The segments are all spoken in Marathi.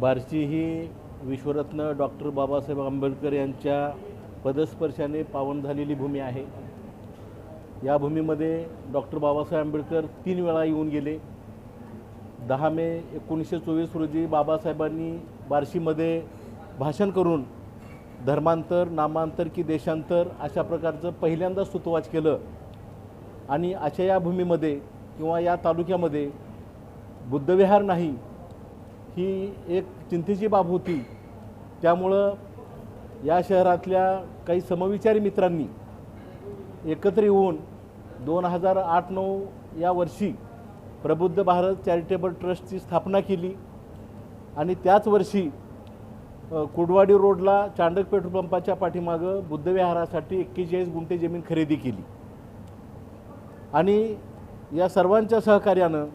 बार्शी ही विश्वरत्न डॉक्टर बाबासाहेब आंबेडकर यांच्या पदस्पर्शाने पावन झालेली भूमी आहे. या भूमीमध्ये डॉक्टर बाबासाहेब आंबेडकर तीन वेळा येऊन गेले. दहा मे एकोणीसशे चोवीस रोजी बाबासाहेबांनी बार्शीमध्ये भाषण करून धर्मांतर नामांतर की देशांतर अशा प्रकारचं पहिल्यांदा सुतवाच केलं आणि अशा या भूमीमध्ये किंवा या तालुक्यामध्ये बुद्धविहार नाही ही एक चिंतेची बाब होती. त्यामुळं या शहरातल्या काही समविचारी मित्रांनी एकत्र येऊन दोन हजार आठ नऊ या वर्षी प्रबुद्ध भारत चॅरिटेबल ट्रस्टची स्थापना केली. आणि त्याच वर्षी कुडवाडी रोडला चांडक पेट्रोल पंपाच्या पाठीमागं बुद्धविहारासाठी एक्केचाळीस गुंठे जमीन खरेदी केली. आणि या सर्वांच्या सहकार्यानं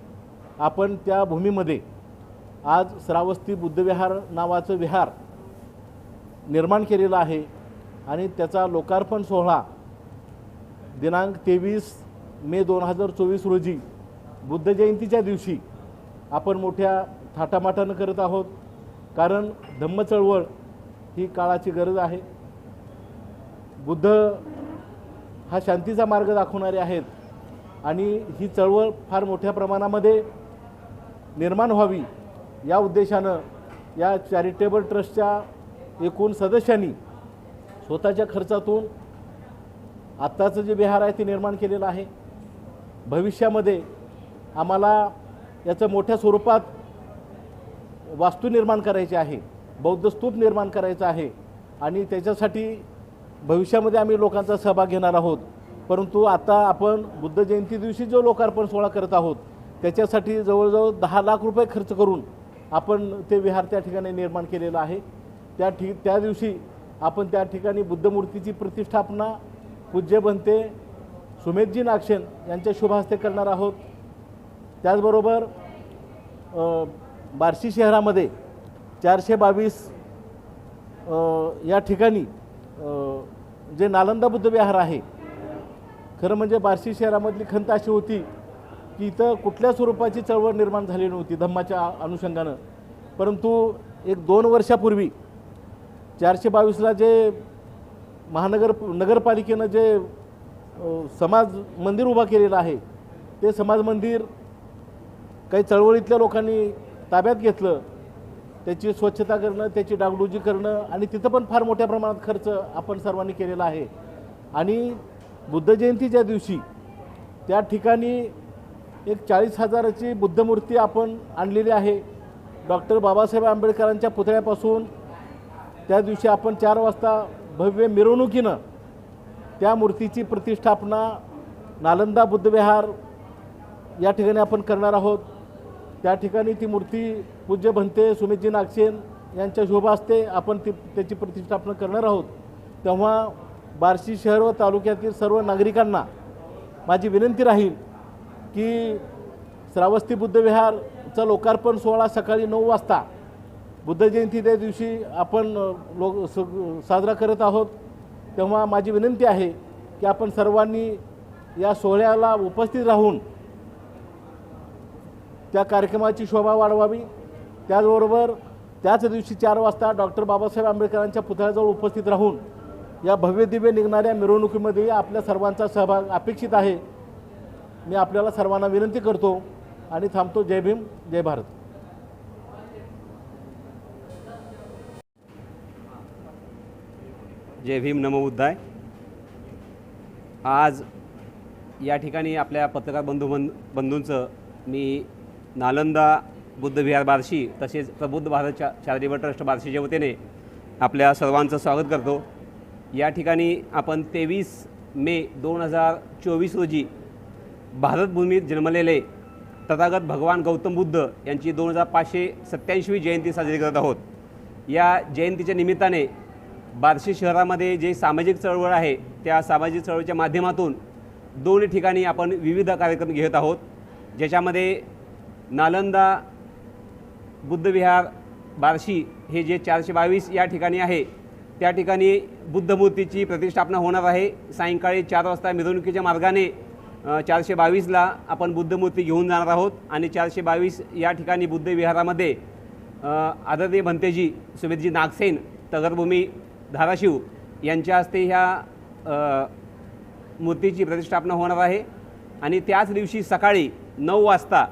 आपण त्या भूमीमध्ये आज श्रावस्ती बुद्धविहार नावाचं विहार निर्माण केलेलं आहे आणि त्याचा लोकार्पण सोहळा दिनांक तेवीस मे दोन हजार चोवीस रोजी बुद्ध जयंतीच्या दिवशी आपण मोठ्या थाटामाटानं करत आहोत. कारण धम्म चळवळ ही काळाची गरज आहे. बुद्ध हा शांतीचा मार्ग दाखवणारे आहेत आणि ही चळवळ फार मोठ्या प्रमाणामध्ये निर्माण व्हावी या उद्देशानं या चॅरिटेबल ट्रस्टच्या एकूण सदस्यांनी स्वतःच्या खर्चातून आत्ताचं जे विहार आहे ते निर्माण केलेलं आहे. भविष्यामध्ये आम्हाला याचं मोठ्या स्वरूपात वास्तू निर्माण करायची आहे बौद्ध स्तूप निर्माण करायचं आहे आणि त्याच्यासाठी भविष्यामध्ये आम्ही लोकांचा सहभाग घेणार आहोत. परंतु आता आपण बुद्ध जयंती दिवशी जो लोकार्पण सोहळा करत आहोत त्याच्यासाठी जवळजवळ दहा लाख रुपये खर्च करून आपण ते विहार त्या ठिकाणी निर्माण केलेलं आहे. त्या ठि त्या दिवशी आपण त्या ठिकाणी बुद्धमूर्तीची प्रतिष्ठापना पूज्य बनते सुमेधजी नागशेन यांच्या शुभहस्ते करणार आहोत. त्याचबरोबर बार्शी शहरामध्ये चारशे बावीस या ठिकाणी जे नालंदा बुद्ध विहार आहे खरं म्हणजे बार्शी शहरामधली खंत अशी होती की इथं कुठल्या स्वरूपाची चळवळ निर्माण झाली नव्हती धम्माच्या अनुषंगानं. परंतु एक दोन वर्षापूर्वी चारशे बावीसला जे महानगर नगरपालिकेनं जे समाज मंदिर उभा केलेलं आहे ते समाज मंदिर काही चळवळीतल्या लोकांनी ताब्यात घेतलं. त्याची स्वच्छता करणं त्याची डागडुजी करणं आणि तिथं पण फार मोठ्या प्रमाणात खर्च आपण सर्वांनी केलेला आहे. आणि बुद्ध जयंतीच्या दिवशी त्या ठिकाणी एक चाळीस हजाराची बुद्धमूर्ती आपण आणलेली आहे. डॉक्टर बाबासाहेब आंबेडकरांच्या पुतळ्यापासून त्या दिवशी आपण चार वाजता भव्य मिरवणुकीनं त्या मूर्तीची प्रतिष्ठापना नालंदा बुद्धविहार या ठिकाणी आपण करणार आहोत. त्या ठिकाणी ती मूर्ती पूज्य भंते सुमितजी नागसेन यांच्या शोभा असते. आपण ती त्याची प्रतिष्ठापना करणार आहोत. तेव्हा बार्शी शहर व तालुक्यातील सर्व नागरिकांना माझी विनंती राहील की श्रावस्ती बुद्धविहारचा लोकार्पण सोहळा सकाळी नऊ वाजता. बुद्ध जयंती त्या दिवशी आपण लोक स- साजरा करत आहोत. तेव्हा माझी विनंती आहे की आपण सर्वांनी या सोहळ्याला उपस्थित राहून त्या कार्यक्रमाची शोभा वाढवावी. त्याचबरोबर त्याच दिवशी चार वाजता डॉक्टर बाबासाहेब आंबेडकरांच्या पुतळ्याजवळ उपस्थित राहून या भव्य दिव्य निघणाऱ्या मिरवणुकीमध्ये आपल्या सर्वांचा सहभाग अपेक्षित आहे. मी आपल्याला सर्वांना विनंती करतो आणि थांबतो. जय भीम जय भारत. जय भीम नमोबुद्धाय आज या ठिकाणी आपल्या पत्रकार बंधू बन बंधूंचं मी नालंदा बुद्धविहार बार्शी तसेच प्रबुद्ध भारत चा चॅरिटेबल ट्रस्ट बार्शीच्या वतीने आपल्या सर्वांचं स्वागत करतो. या ठिकाणी आपण तेवीस मे दोन हजार चोवीस रोजी भारतभूमीत जन्मलेले तथागत भगवान गौतम बुद्ध यांची दोन हजार पाचशे सत्याऐंशीवी जयंती साजरी करत आहोत. या जयंतीच्या निमित्ताने बार्शी शहरामध्ये जे सामाजिक चळवळ आहे त्या सामाजिक चळवळीच्या माध्यमातून दोन ठिकाणी आपण विविध कार्यक्रम घेत आहोत. ज्याच्यामध्ये नालंदा बुद्धविहार बार्शी हे जे चारशे बावीस या ठिकाणी आहे त्या ठिकाणी बुद्धमूर्तीची प्रतिष्ठापना होणार आहे. सायंकाळी चार वाजता मिरवणुकीच्या मार्गाने चारशे बावीसला आपण बुद्धमूर्ती घेऊन जाणार आहोत आणि चारशे बावीस या ठिकाणी बुद्धविहारामध्ये आदरणीय भंतेजी सुमितजी नागसेन तगरभूमी धाराशिव यांच्या हस्ते ह्या मूर्तीची प्रतिष्ठापना होणार आहे. आणि त्याच दिवशी सकाळी नऊ वाजता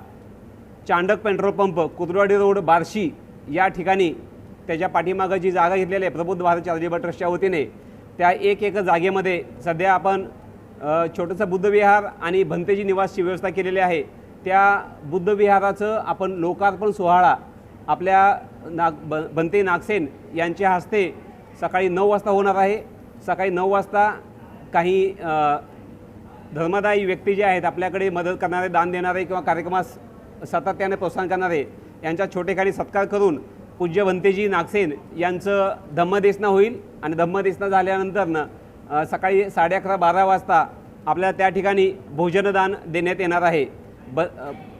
Chandak petrol pump Kudarwadi road Barshi या ठिकाणी त्याच्या पाठीमागं जी जागा घेतलेली आहे प्रबुद्ध भारत चॅरिटेबल ट्रस्टच्या वतीने त्या एक एक जागेमध्ये सध्या आपण छोटंसं बुद्धविहार आणि भंतेजी निवासची व्यवस्था केलेली आहे. त्या बुद्धविहाराचं आपण लोकार्पण सोहळा आपल्या नाग ब बनते नागसेन यांच्या हस्ते सकाळी नऊ वाजता होणार आहे. सकाळी नऊ वाजता काही धर्मदायी व्यक्ती जे आहेत आपल्याकडे मदत करणारे दान देणारे किंवा कार्यक्रमास सातत्याने प्रोत्साहन करणारे यांचा छोटेखानी सत्कार करून पूज्य भंतेजी नागसेन यांचं धम्मदेसना होईल. आणि धम्मदेसना झाल्यानंतरनं सकाळी साडे अकरा बारा वाजता आपल्याला त्या ठिकाणी भोजनदान देण्यात येणार आहे. ब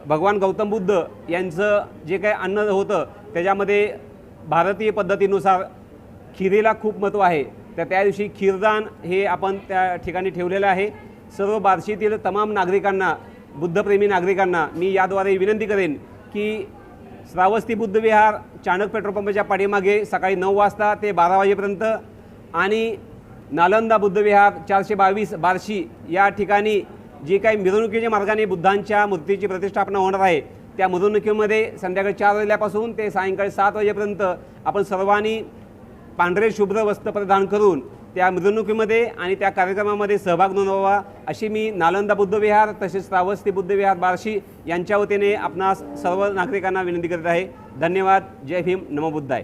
भगवान गौतम बुद्ध यांचं जे काही अन्न होतं त्याच्यामध्ये भारतीय पद्धतीनुसार खिरीला खूप महत्त्व आहे. तर त्या दिवशी खीरदान हे आपण त्या ठिकाणी ठेवलेलं आहे. सर्व बार्शीतील तमाम नागरिकांना बुद्धप्रेमी नागरिकांना मी याद्वारे विनंती करेन की श्रावस्ती बुद्धविहार चाणक पेट्रोल पंपच्या पाठीमागे सकाळी नऊ वाजता ते बारा वाजेपर्यंत आणि नालंदा बुद्धविहार चारशे बावीस बार्शी या ठिकाणी जी काही मिरवणुकीच्या मार्गाने बुद्धांच्या मूर्तीची प्रतिष्ठापना होणार आहे त्या मिरवणुकीमध्ये संध्याकाळी चार वाजल्यापासून ते सायंकाळी सात वाजेपर्यंत आपण सर्वांनी पांढरे शुभ्र वस्त्र परिधान करून त्या मिरवणुकीमध्ये आणि त्या कार्यक्रमामध्ये सहभाग नोंदवावा अशी मी नालंदा बुद्धविहार तसेच श्रावस्ती बुद्धविहार बार्शी यांच्या वतीने आपणास सर्व नागरिकांना विनंती करत आहे. धन्यवाद. जय भीम. नमो बुद्धाय.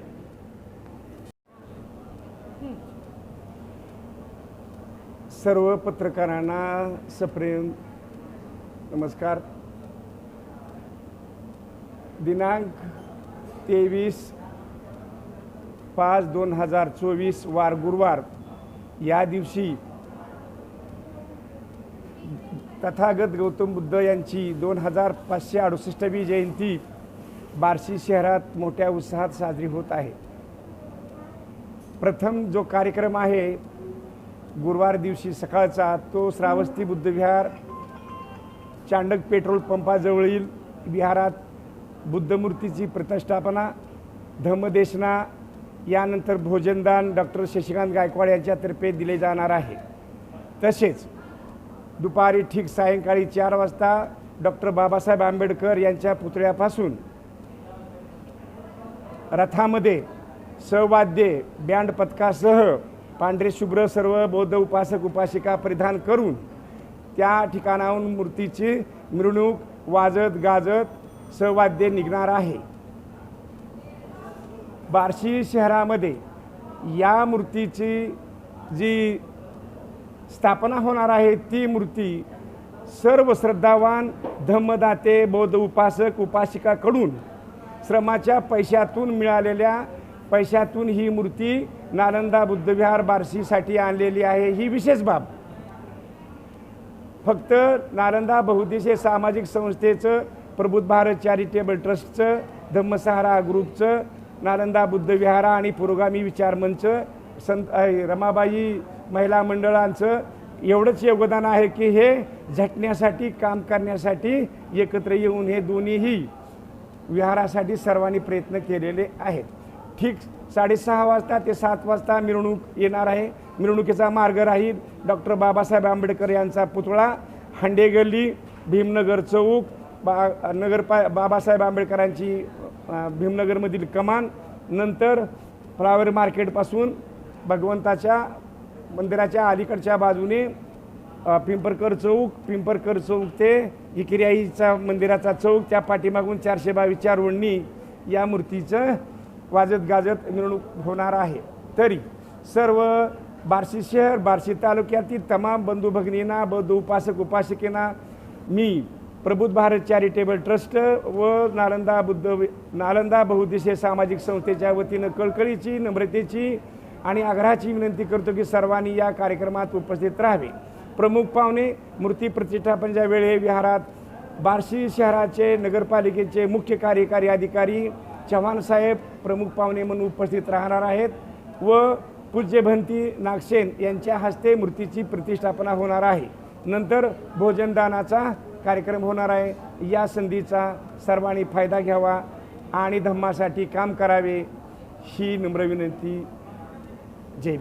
सर्व पत्रकारांना सप्रेम नमस्कार. दिनांक तेवीस पाच दोन हजार चोवीस वार गुरुवार या दिवशी तथागत गौतम बुद्ध यांची दोन हजार पाचशे अडुसष्टवी जयंती बार्शी शहरात मोठ्या उत्साहात साजरी होत आहे. प्रथम जो कार्यक्रम आहे गुरुवार दिवशी सकाळचा तो श्रावस्ती बुद्धविहार चांडक पेट्रोल पंपाजवळील विहारात बुद्धमूर्तीची प्रतिष्ठापना धम्मदेशना यानंतर भोजनदान डॉक्टर शशिकांत गायकवाड यांच्यातर्फे दिले जाणार आहे. तसेच दुपारी ठीक सायंकाळी चार वाजता डॉक्टर बाबासाहेब आंबेडकर यांच्या पुतळ्यापासून रथामध्ये सहवाद्ये बँड पथकासह पांढरे शुभ्र सर्व बौद्ध उपासक उपासिका परिधान करून त्या ठिकाणाहून मूर्तीची मिरवणूक वाजत गाजत सहवाद्य निघणार आहे. बार्शी शहरामध्ये या मूर्तीची जी स्थापना होणार आहे ती मूर्ती सर्व श्रद्धावान धम्मदाते बौद्ध उपासक उपासिकाकडून श्रमाच्या पैशातून मिळालेल्या पैशातून ही मूर्ती नालंदा बुद्धविहार बार्शीसाठी आणलेली आहे. ही विशेष बाब. फक्त नालंदा बहुद्देशीय सामाजिक संस्थेचं प्रबुद्ध भारत चॅरिटेबल ट्रस्टचं धम्मसहारा ग्रुपचं नालंदा बुद्धविहारा आणि पुरोगामी विचार मंच संत रमाबाई महिला मंडळांचं एवढंच योगदान आहे की हे झटण्यासाठी काम करण्यासाठी एकत्र येऊन हे दोन्हीही विहारासाठी सर्वांनी प्रयत्न केलेले आहेत. ठीक साडेसहा वाजता ते सात वाजता मिरवणूक येणार आहे. मिरवणुकीचा मार्ग राहील. डॉक्टर बाबासाहेब आंबेडकर यांचा पुतळा हांडेगल्ली भीमनगर चौक बा नगरपा बाबासाहेब आंबेडकरांची भीमनगरमधील कमान नंतर फ्लावर मार्केटपासून भगवंताच्या मंदिराच्या अलीकडच्या बाजूने पिंपरकर चौक पिंपरकर चौक ते इकिर्याईचा मंदिराचा चौक त्या पाठीमागून चारशे बावीसच्या रोडणी या मूर्तीचं वाजत गाजत मिरवणूक होणार आहे. तरी सर्व बार्शी शहर बार्शी तालुक्यातील तमाम बंधू भगिनींना बौद्ध उपासक उपासिकेना मी प्रबुद्ध भारत चॅरिटेबल ट्रस्ट व नालंदा बुद्ध नालंदा बहुद्देशीय सामाजिक संस्थेच्या वतीनं कळकळीची नम्रतेची आणि आग्रहाची विनंती करतो की सर्वांनी या कार्यक्रमात उपस्थित राहावे. प्रमुख पाहुणे मूर्ती प्रतिष्ठापनच्या वेळे विहारात बार्शी शहराचे नगरपालिकेचे मुख्य कार्यकारी अधिकारी चव्हाण साहेब प्रमुख पाहुणे म्हणून उपस्थित राहणार आहेत व पूज्य भंती नागसेन यांच्या हस्ते मूर्तीची प्रतिष्ठापना होणार आहे. नंतर भोजनदानाचा कार्यक्रम होणार आहे. या संधीचा सर्वांनी फायदा घ्यावा आणि धम्मासाठी काम करावे ही नम्र विनंती. जय